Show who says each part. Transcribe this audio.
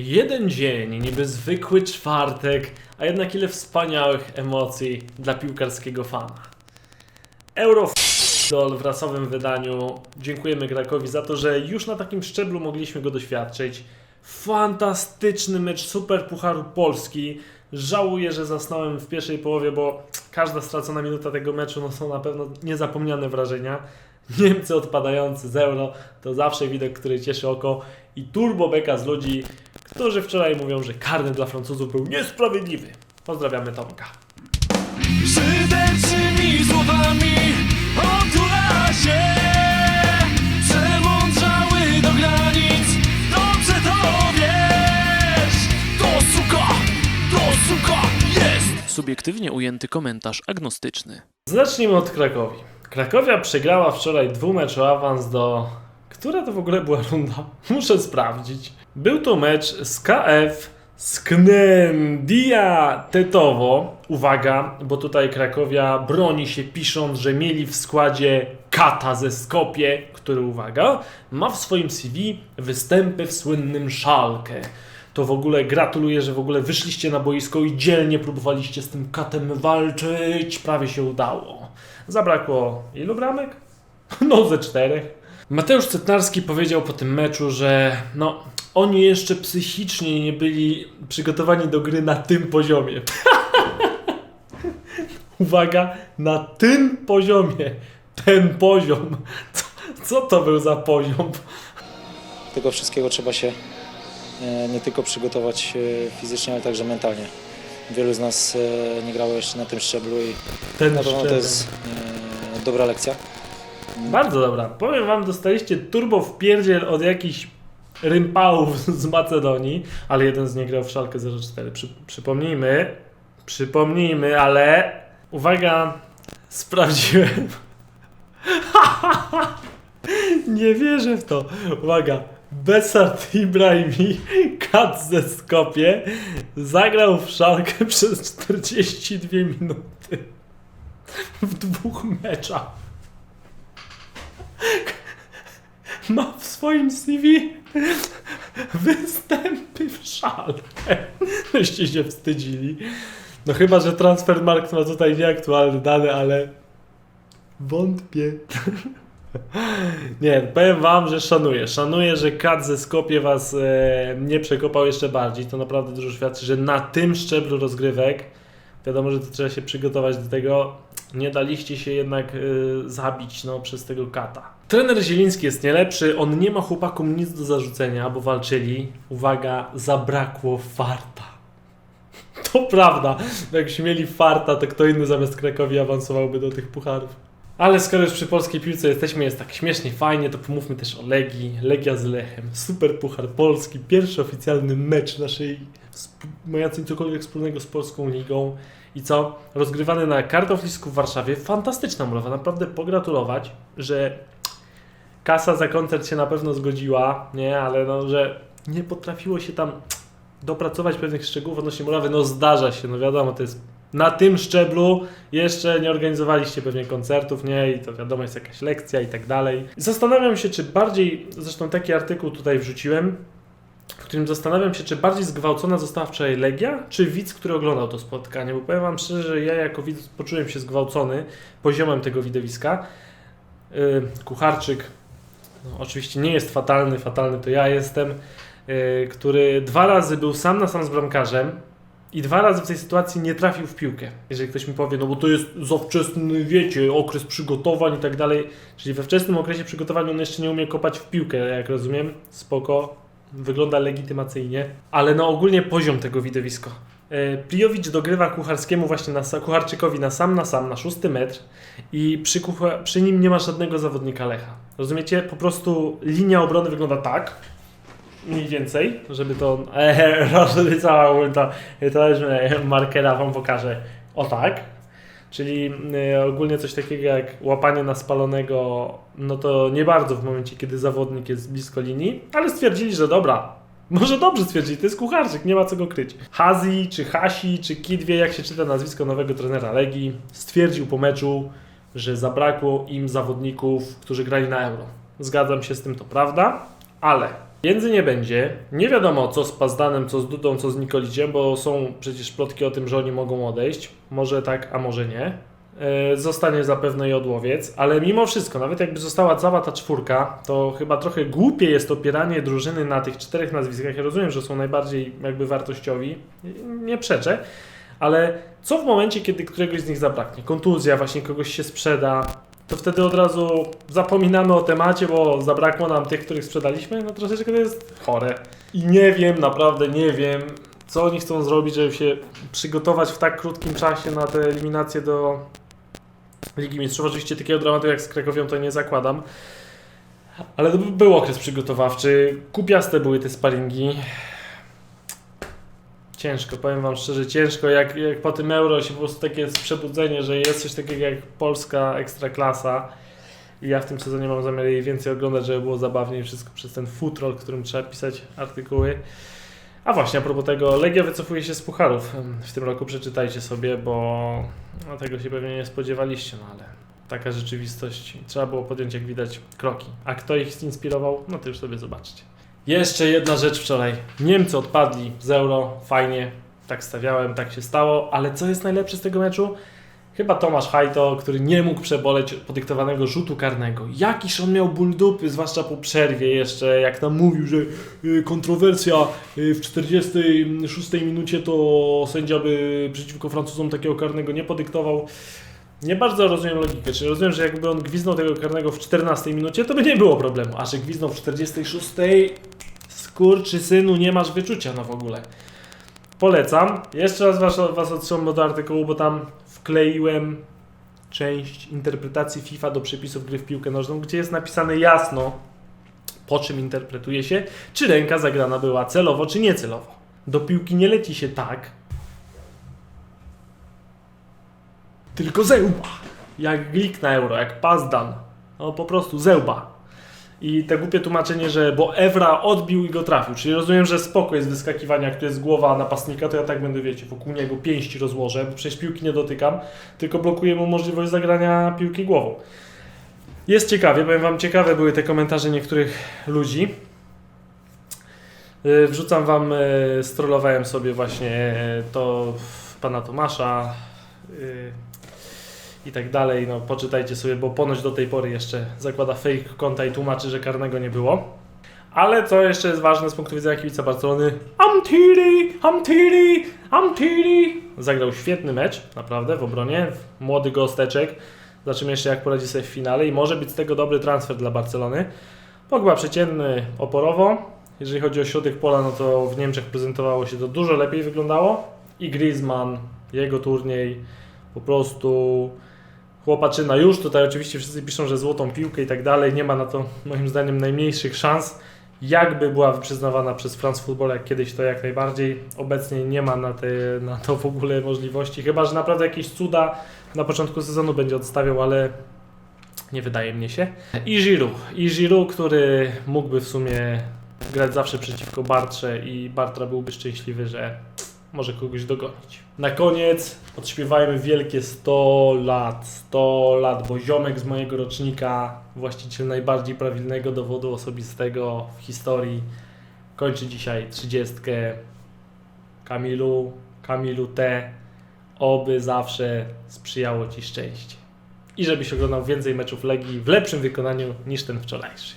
Speaker 1: Jeden dzień, niby zwykły czwartek, a jednak ile wspaniałych emocji dla piłkarskiego fana. Euro w rasowym wydaniu. Dziękujemy Krakowi za to, że już na takim szczeblu mogliśmy go doświadczyć. Fantastyczny mecz Super Pucharu Polski. Żałuję, że zasnąłem w pierwszej połowie, bo każda stracona minuta tego meczu no, są na pewno niezapomniane wrażenia. Niemcy odpadający z euro to zawsze widok, który cieszy oko i turbo beka z ludzi, którzy wczoraj mówią, że karny dla Francuzów był niesprawiedliwy. Pozdrawiamy Tomka.
Speaker 2: Szyderczymi słowami otula się Przemądrzały do granic Dobrze to wiesz To suka, to suka jest
Speaker 3: Subiektywnie ujęty komentarz agnostyczny.
Speaker 1: Zacznijmy od Krakowi. Krakowia przegrała wczoraj dwumecz o awans do... Która to w ogóle była runda? Muszę sprawdzić. Był to mecz z KF Sknendia Tetowo. Uwaga, bo tutaj Krakowia broni się pisząc, że mieli w składzie Kata ze Skopie, który, uwaga, ma w swoim CV występy w słynnym Szalkę. To w ogóle gratuluję, że w ogóle wyszliście na boisko i dzielnie próbowaliście z tym katem walczyć. Prawie się udało. Zabrakło ilu bramek? No ze czterech. Mateusz Cetnarski powiedział po tym meczu, że no, oni jeszcze psychicznie nie byli przygotowani do gry na tym poziomie. Uwaga, na tym poziomie. Ten poziom. Co, co to był za poziom?
Speaker 4: tego wszystkiego trzeba się nie tylko przygotować e, fizycznie, ale także mentalnie. Wielu z nas e, nie grało jeszcze na tym szczeblu i
Speaker 1: Ten
Speaker 4: na pewno to
Speaker 1: szczebel.
Speaker 4: jest e, dobra lekcja.
Speaker 1: Bardzo dobra. Powiem wam, dostaliście turbo w pierdziel od jakichś rympałów z Macedonii, ale jeden z nich grał w Szalkę 04. Przy, przypomnijmy, przypomnijmy, ale uwaga, sprawdziłem. Nie wierzę w to. Uwaga. Besart Ibrahimi, kat ze Skopie, zagrał w Szalkę przez 42 minuty w dwóch meczach ma w swoim CV występy w szalkę. Byście się wstydzili. No chyba, że Transfermarkt ma tutaj nieaktualne dane, ale wątpię. Nie, powiem wam, że szanuję. Szanuję, że Kat ze Skopie was e, nie przekopał jeszcze bardziej. To naprawdę dużo świadczy, że na tym szczeblu rozgrywek, wiadomo, że to trzeba się przygotować do tego, nie daliście się jednak y, zabić no, przez tego kata. Trener Zieliński jest nie lepszy, on nie ma chłopakom nic do zarzucenia, bo walczyli. Uwaga, zabrakło farta. To prawda, jakbyśmy mieli farta, to kto inny zamiast Krakowi awansowałby do tych pucharów. Ale skoro już przy polskiej piłce jesteśmy, jest tak śmiesznie, fajnie, to pomówmy też o Legii. Legia z Lechem. Super Puchar Polski, pierwszy oficjalny mecz naszej mającej cokolwiek wspólnego z Polską Ligą. I co? Rozgrywany na kartoflisku w Warszawie. Fantastyczna mrowa, naprawdę pogratulować, że kasa za koncert się na pewno zgodziła, nie? Ale no, że nie potrafiło się tam dopracować pewnych szczegółów odnośnie murawy. No zdarza się, no wiadomo, to jest na tym szczeblu jeszcze nie organizowaliście pewnie koncertów, nie? I to wiadomo, jest jakaś lekcja i tak dalej. Zastanawiam się, czy bardziej, zresztą taki artykuł tutaj wrzuciłem, w którym zastanawiam się, czy bardziej zgwałcona została wczoraj Legia, czy widz, który oglądał to spotkanie, bo powiem Wam szczerze, że ja jako widz poczułem się zgwałcony poziomem tego widowiska. Yy, Kucharczyk no, oczywiście nie jest fatalny, fatalny to ja jestem, yy, który dwa razy był sam na sam z bramkarzem i dwa razy w tej sytuacji nie trafił w piłkę. Jeżeli ktoś mi powie, no bo to jest za wczesny, wiecie, okres przygotowań i tak dalej, czyli we wczesnym okresie przygotowań on jeszcze nie umie kopać w piłkę, jak rozumiem, spoko, wygląda legitymacyjnie, ale no ogólnie poziom tego widowiska. E, Plijowicz dogrywa Kucharskiemu właśnie na, Kucharczykowi na sam na sam, na szósty metr i przy, przy nim nie ma żadnego zawodnika Lecha. Rozumiecie? Po prostu linia obrony wygląda tak, mniej więcej, żeby to e, rozrysała to, to e, markera wam pokażę. O tak. Czyli e, ogólnie coś takiego jak łapanie na spalonego, no to nie bardzo w momencie, kiedy zawodnik jest blisko linii, ale stwierdzili, że dobra. Może dobrze stwierdzili, to jest kucharczyk, nie ma co go kryć. Hazi, czy Hasi, czy Kidwie, jak się czyta nazwisko nowego trenera Legii, stwierdził po meczu, że zabrakło im zawodników, którzy grali na Euro. Zgadzam się z tym, to prawda, ale Jędzy nie będzie. Nie wiadomo co z Pazdanem, co z Dudą, co z Nikoliciem, bo są przecież plotki o tym, że oni mogą odejść. Może tak, a może nie. E, Zostanie zapewne i odłowiec, ale mimo wszystko, nawet jakby została cała ta czwórka, to chyba trochę głupie jest opieranie drużyny na tych czterech nazwiskach. Ja rozumiem, że są najbardziej jakby wartościowi, nie przeczę, ale co w momencie, kiedy któregoś z nich zabraknie? Kontuzja, właśnie kogoś się sprzeda, to wtedy od razu zapominamy o temacie, bo zabrakło nam tych, których sprzedaliśmy. No troszeczkę to jest chore. I nie wiem, naprawdę nie wiem, co oni chcą zrobić, żeby się przygotować w tak krótkim czasie na te eliminacje do Ligi Mistrzów. Oczywiście takiego dramatu jak z Krakowią to nie zakładam. Ale to był okres przygotowawczy. Kupiaste były te sparingi. Ciężko, powiem Wam szczerze, ciężko. Jak, jak po tym euro się po prostu takie jest przebudzenie, że jest coś takiego jak polska ekstraklasa. I ja w tym sezonie mam zamiar jej więcej oglądać, żeby było zabawniej wszystko przez ten futrol, którym trzeba pisać artykuły. A właśnie, a propos tego, Legia wycofuje się z pucharów w tym roku, przeczytajcie sobie, bo no, tego się pewnie nie spodziewaliście, no ale taka rzeczywistość. Trzeba było podjąć, jak widać, kroki. A kto ich inspirował? No to już sobie zobaczcie. Jeszcze jedna rzecz wczoraj. Niemcy odpadli z euro, fajnie, tak stawiałem, tak się stało, ale co jest najlepsze z tego meczu? Chyba Tomasz Hajto, który nie mógł przeboleć podyktowanego rzutu karnego. Jakiż on miał ból dupy, zwłaszcza po przerwie jeszcze, jak tam mówił, że y, kontrowersja y, w 46 minucie to sędzia by przeciwko Francuzom takiego karnego nie podyktował. Nie bardzo rozumiem logikę, czyli rozumiem, że jakby on gwiznął tego karnego w 14 minucie, to by nie było problemu, a że gwiznął w 46, skurczy synu, nie masz wyczucia no w ogóle. Polecam. Jeszcze raz was, was odsyłam do artykułu, bo tam wkleiłem część interpretacji FIFA do przepisów gry w piłkę nożną, gdzie jest napisane jasno, po czym interpretuje się, czy ręka zagrana była celowo, czy niecelowo. Do piłki nie leci się tak, tylko zełba. Jak glik na euro, jak pazdan. No po prostu zełba. I te głupie tłumaczenie, że bo Evra odbił i go trafił. Czyli rozumiem, że spoko jest wyskakiwania, jak to jest głowa napastnika, to ja tak będę, wiecie, wokół niego pięści rozłożę, bo przecież piłki nie dotykam, tylko blokuję mu możliwość zagrania piłki głową. Jest ciekawie, powiem wam, ciekawe były te komentarze niektórych ludzi. Yy, Wrzucam wam, yy, strollowałem sobie właśnie to pana Tomasza yy, i tak dalej. No poczytajcie sobie, bo ponoć do tej pory jeszcze zakłada fake konta i tłumaczy, że karnego nie było. Ale co jeszcze jest ważne z punktu widzenia kibica Barcelony? Amtili, Amtili, Amtili. Zagrał świetny mecz, naprawdę, w obronie. Młody gosteczek. Zobaczymy jeszcze jak poradzi sobie w finale i może być z tego dobry transfer dla Barcelony. Pogba przeciętny oporowo. Jeżeli chodzi o środek pola, no to w Niemczech prezentowało się to dużo lepiej wyglądało. I Griezmann, jego turniej, po prostu chłopaczyna już. Tutaj oczywiście wszyscy piszą, że złotą piłkę i tak dalej. Nie ma na to moim zdaniem najmniejszych szans. Jakby była przyznawana przez France Football, jak kiedyś to jak najbardziej. Obecnie nie ma na, te, na to w ogóle możliwości. Chyba, że naprawdę jakieś cuda na początku sezonu będzie odstawiał, ale nie wydaje mnie się. I Giroud. I Giroud, który mógłby w sumie grać zawsze przeciwko Bartrze i Bartra byłby szczęśliwy, że może kogoś dogonić. Na koniec odśpiewajmy wielkie 100 lat, 100 lat, bo ziomek z mojego rocznika, właściciel najbardziej prawilnego dowodu osobistego w historii, kończy dzisiaj 30. Kamilu, Kamilu T. Oby zawsze sprzyjało Ci szczęście. I żebyś oglądał więcej meczów Legii w lepszym wykonaniu niż ten wczorajszy.